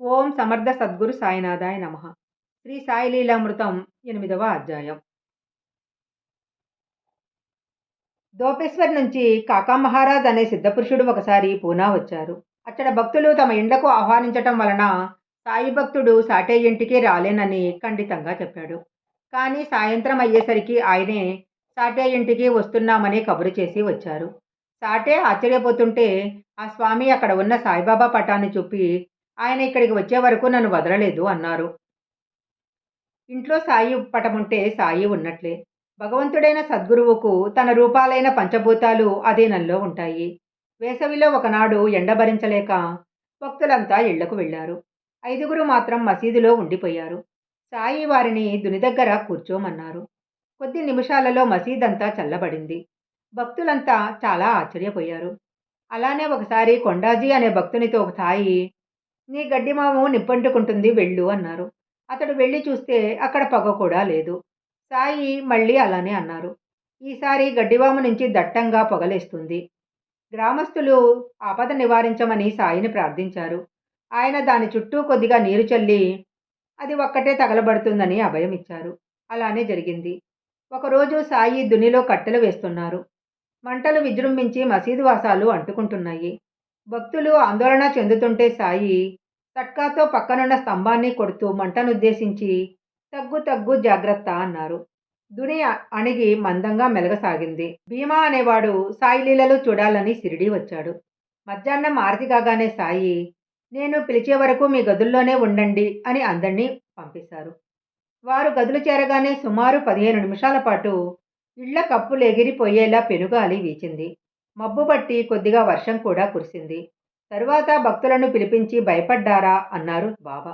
ఓం సమర్థ సద్గురు సాయినాథాయ నమ. శ్రీ సాయి లీలామృతం ఎనిమిదవ అధ్యాయం. దోపేశ్వర్ నుంచి కాకా మహారాజ్ అనే సిద్ధపురుషుడు ఒకసారి పూనా వచ్చారు. అక్కడ భక్తులు తమ ఇండ్లకు ఆహ్వానించటం వలన సాయి భక్తుడు సాటే ఇంటికి రాలేనని ఖండితంగా చెప్పాడు. కానీ సాయంత్రం అయ్యేసరికి ఆయనే సాటే ఇంటికి వస్తున్నామని కబురు చేసి వచ్చారు. సాటే ఆశ్చర్యపోతుంటే ఆ స్వామి అక్కడ ఉన్న సాయిబాబా పటాన్ని చూపి ఆయన ఇక్కడికి వచ్చే వరకు నన్ను వదలలేదు అన్నారు. ఇంట్లో సాయి పటం ఉంటే సాయి ఉన్నట్లే. భగవంతుడైన సద్గురువుకు తన రూపాలైన పంచభూతాలు అధీనంలో ఉంటాయి. వేసవిలో ఒకనాడు ఎండ భరించలేక భక్తులంతా ఇళ్ళకు వెళ్ళారు ఐదుగురు మాత్రం మసీదులో ఉండిపోయారు. సాయి వారిని దుని దగ్గర కూర్చోమన్నారు. కొద్ది నిమిషాలలో మసీదంతా చల్లబడింది. భక్తులంతా చాలా ఆశ్చర్యపోయారు. అలానే ఒకసారి కొండాజీ అనే భక్తునితో ఒక సాయి నీ గడ్డిమాము నిప్పంటుకుంటుంది వెళ్ళు అన్నారు. అతడు వెళ్ళి చూస్తే అక్కడ పొగ కూడా లేదు. సాయి మళ్ళీ అలానే అన్నారు. ఈసారి గడ్డివాము నుంచి దట్టంగా పొగలేస్తుంది. గ్రామస్తులు ఆపద నివారించమని సాయిని ప్రార్థించారు. ఆయన దాని చుట్టూ కొద్దిగా నీరు చల్లి అది ఒక్కటే తగలబడుతుందని అభయం ఇచ్చారు. అలానే జరిగింది. ఒకరోజు సాయి దునిలో కట్టెలు వేస్తున్నారు. మంటలు విజృంభించి మసీదు వాసాలు అంటుకుంటున్నాయి. భక్తులు ఆందోళన చెందుతుంటే సాయి తట్కాతో పక్కనున్న స్తంభాన్ని కొడుతూ మంటనుద్దేశించి తగ్గు తగ్గు జాగ్రత్త అన్నారు. దుని అణిగి మందంగా మెలగసాగింది. భీమా అనేవాడు సాయి లీలలు చూడాలని సిరిడి వచ్చాడు. మధ్యాహ్నం ఆరతి కాగానే సాయి నేను పిలిచే వరకు మీ గదుల్లోనే ఉండండి అని అందరినీ పంపిస్తారు వారు గదులు చేరగానే సుమారు పదిహేను నిమిషాల పాటు ఇళ్ళ కప్పులు ఎగిరిపోయేలా పెనుగాలి వీచింది. మబ్బు పట్టి కొద్దిగా వర్షం కూడా కురిసింది. తరువాత భక్తులను పిలిపించి భయపడ్డారా? అన్నారు బాబా.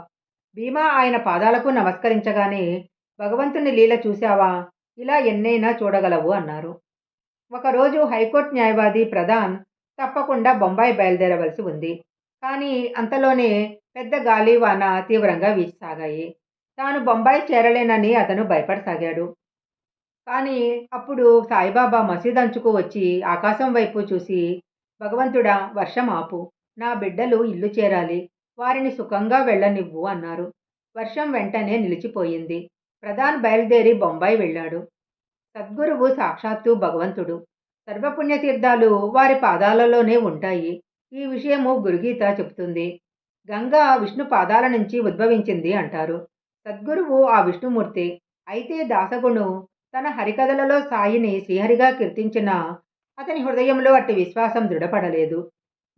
భీమా ఆయన పాదాలకు నమస్కరించగానే భగవంతుని లీల చూశావా? ఇలా ఎన్నైనా చూడగలవు అన్నారు. ఒకరోజు హైకోర్టు న్యాయవాది ప్రధాన్ తప్పకుండా బొంబాయి బయలుదేరవలసి ఉంది. కానీ అంతలోనే పెద్ద గాలి వాన తీవ్రంగా వీచసాగాయి. తాను బొంబాయి చేరలేనని అతను భయపడసాగాడు. కానీ అప్పుడు సాయిబాబా మసీదంచుకు వచ్చి ఆకాశం వైపు చూసి భగవంతుడా వర్షం ఆపు. నా బిడ్డలు ఇల్లు చేరాలి. వారిని సుఖంగా వెళ్ళనివ్వు అన్నారు. వర్షం వెంటనే నిలిచిపోయింది. ప్రధాన్ బయలుదేరి బొంబాయి వెళ్ళాడు. సద్గురువు సాక్షాత్తు భగవంతుడు. సర్వపుణ్యతీర్థాలు వారి పాదాలలోనే ఉంటాయి. ఈ విషయము గురుగీత చెబుతుంది. గంగా విష్ణు పాదాల నుంచి ఉద్భవించింది అంటారు. సద్గురువు ఆ విష్ణుమూర్తి. అయితే దాసగుణు తన హరికథలలో సాయిని శ్రీహరిగా కీర్తించిన అతని హృదయంలో అట్టి విశ్వాసం దృఢపడలేదు.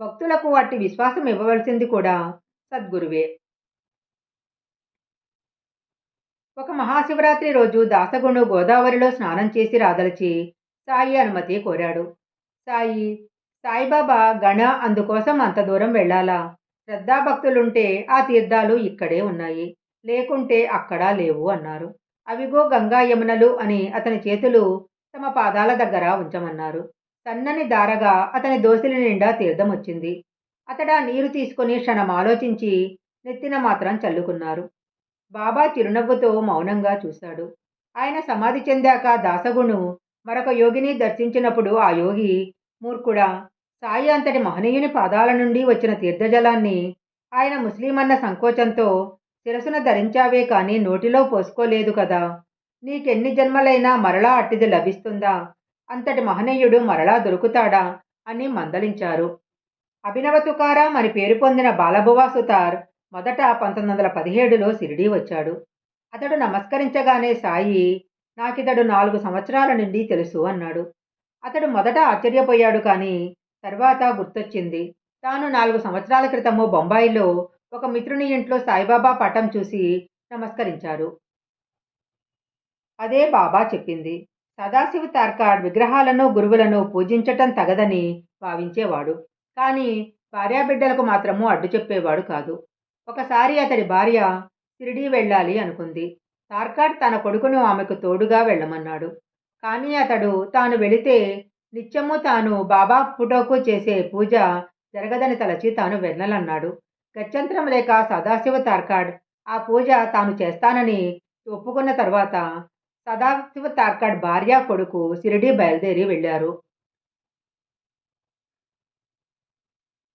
భక్తులకు అట్టి విశ్వాసం ఇవ్వవలసింది కూడా సద్గురువే. ఒక మహాశివరాత్రి రోజు దాసగుణు గోదావరిలో స్నానం చేసి రాదలిచి సాయి అనుమతి కోరాడు. సాయి సాయిబాబా గణ అందుకోసం అంత దూరం వెళ్ళాలా? శ్రద్ధాభక్తులుంటే ఆ తీర్థాలు ఇక్కడే ఉన్నాయి. లేకుంటే అక్కడా లేవు అన్నారు. అవిగో గంగా యమునలు అని అతని చేతులు తమ పాదాల దగ్గర ఉంచమన్నారు. సన్నని దారగా అతని దోసిలి నిండా తీర్థం వచ్చింది అతడా నీరు తీసుకుని క్షణం ఆలోచించి నెత్తిన మాత్రం చల్లుకున్నారు. బాబా చిరునవ్వుతో మౌనంగా చూశాడు. ఆయన సమాధి చెందాక దాసగుణు మరొక యోగిని దర్శించినప్పుడు ఆ యోగి మూర్ఖుడా సాయి అంతటి మహనీయుని పాదాల నుండి వచ్చిన తీర్థజలాన్ని ఆయన ముస్లిం అన్న సంకోచంతో శిరసున ధరించావే కానీ నోటిలో పోసుకోలేదు కదా. నీకెన్ని జన్మలైనా మరలా అట్టిది లభిస్తుందా? అంతటి మహనీయుడు మరలా దొరుకుతాడా? అని మందలించారు. అభినవ తుకారాం అని పేరు పొందిన బాలభువా సుతార్ మొదట పంతొమ్మిది వందల పదిహేడులో సిరిడీ వచ్చాడు. అతడు నమస్కరించగానే సాయి నాకితడు నాలుగు సంవత్సరాల నుండి తెలుసు అన్నాడు. అతడు మొదట ఆశ్చర్యపోయాడు కానీ తర్వాత గుర్తొచ్చింది. తాను నాలుగు సంవత్సరాల క్రితము బొంబాయిలో ఒక మిత్రుని ఇంట్లో సాయిబాబా పటం చూసి నమస్కరించారు. అదే బాబా చెప్పింది. సదాశివ తార్కాడ్ విగ్రహాలను గురువులను పూజించటం తగదని భావించేవాడు. కానీ భార్యాబిడ్డలకు మాత్రము అడ్డు చెప్పేవాడు కాదు. ఒకసారి అతడి భార్య తిరిగి వెళ్ళాలి అనుకుంది. తార్కాడ్ తన కొడుకును ఆమెకు తోడుగా వెళ్ళమన్నాడు. కానీ అతడు తాను వెళితే నిత్యము తాను బాబా ఫోటోకు చేసే పూజ జరగదని తలచి తాను వెళ్ళనన్నాడు గత్యంతరం లేక సదాశివ తార్కాడ్. ఆ పూజ తాను చేస్తానని ఒప్పుకున్న తర్వాత సదాశివ తార్కాడ్ భార్య కొడుకు సిరిడి బయలుదేరి వెళ్ళారు.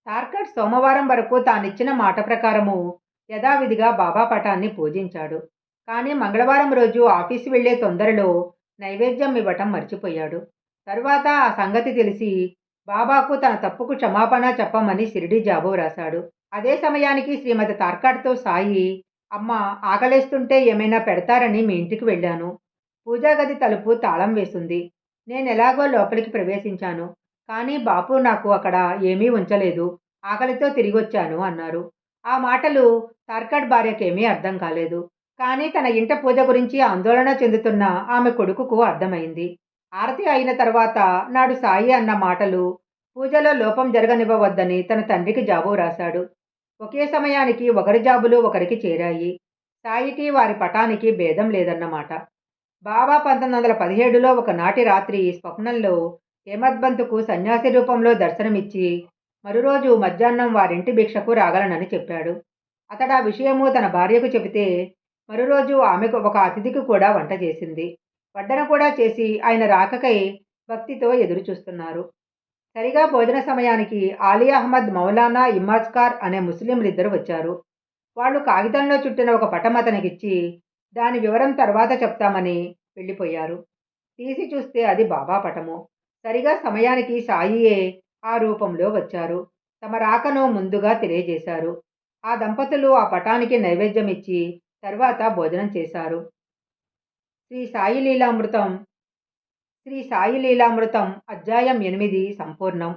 తార్కాడ్ సోమవారం వరకు తానిచ్చిన మాట ప్రకారము యథావిధిగా బాబా పటాన్ని పూజించాడు. కానీ మంగళవారం రోజు ఆఫీసు వెళ్ళే తొందరలో నైవేద్యం ఇవ్వటం మర్చిపోయాడు. తరువాత ఆ సంగతి తెలిసి బాబాకు తన తప్పుకు క్షమాపణ చెప్పమని షిరిడి జాబు రాశాడు అదే సమయానికి శ్రీమతి తార్కాడ్తో సాయి అమ్మ ఆకలేస్తుంటే ఏమైనా పెడతారని మీ ఇంటికి వెళ్ళాను. పూజా గది తలుపు తాళం వేసింది. నేను ఎలాగో లోపలికి ప్రవేశించాను. కానీ బాపు నాకు అక్కడ ఏమీ ఉంచలేదు. ఆకలితో తిరిగొచ్చాను అన్నారు. ఆ మాటలు తార్కాడ్ భార్యకేమీ అర్థం కాలేదు. కానీ తన ఇంట పూజ గురించి ఆందోళన చెందుతున్న ఆమె కొడుకుకు అర్థమైంది. ఆరతి అయిన తర్వాత నాడు సాయి అన్న మాటలు పూజలో లోపం జరగనివ్వవద్దని తన తండ్రికి జాబు రాశాడు ఒకే సమయానికి ఒకరి జాబులు ఒకరికి చేరాయి. సాయికి వారి పటానికి భేదం లేదన్నమాట. బాబా పంతొమ్మిది వందల పదిహేడులో ఒకనాటి రాత్రి స్వప్నంలో హేమద్బంతుకు సన్యాసి రూపంలో దర్శనమిచ్చి మరురోజు మధ్యాహ్నం వారింటి భిక్షకు రాగలనని చెప్పాడు. అతడు ఆ విషయము తన భార్యకు చెబితే మరురోజు ఆమెకు ఒక అతిథికి కూడా వంట చేసింది. వడ్డన కూడా చేసి ఆయన రాకకై భక్తితో ఎదురు చూస్తున్నారు సరిగా భోజన సమయానికి ఆలీ అహ్మద్ మౌలానా ఇమ్మాజ్కార్ అనే ముస్లింలిద్దరు వచ్చారు. వాళ్ళు కాగితంలో చుట్టిన ఒక పటం అతనికిచ్చి దాని వివరం తర్వాత చెప్తామని వెళ్ళిపోయారు. తీసి చూస్తే అది బాబా పటము. సరిగా సమయానికి సాయియే ఆ రూపంలో వచ్చారు. తమ రాకను ముందుగా తెలియజేశారు. ఆ దంపతులు ఆ పటానికి నైవేద్యం ఇచ్చి తర్వాత భోజనం చేశారు. శ్రీ సాయి లీలామృతం శ్రీ సాయిలీలామృతం అధ్యాయం ఎనిమిది సంపూర్ణం.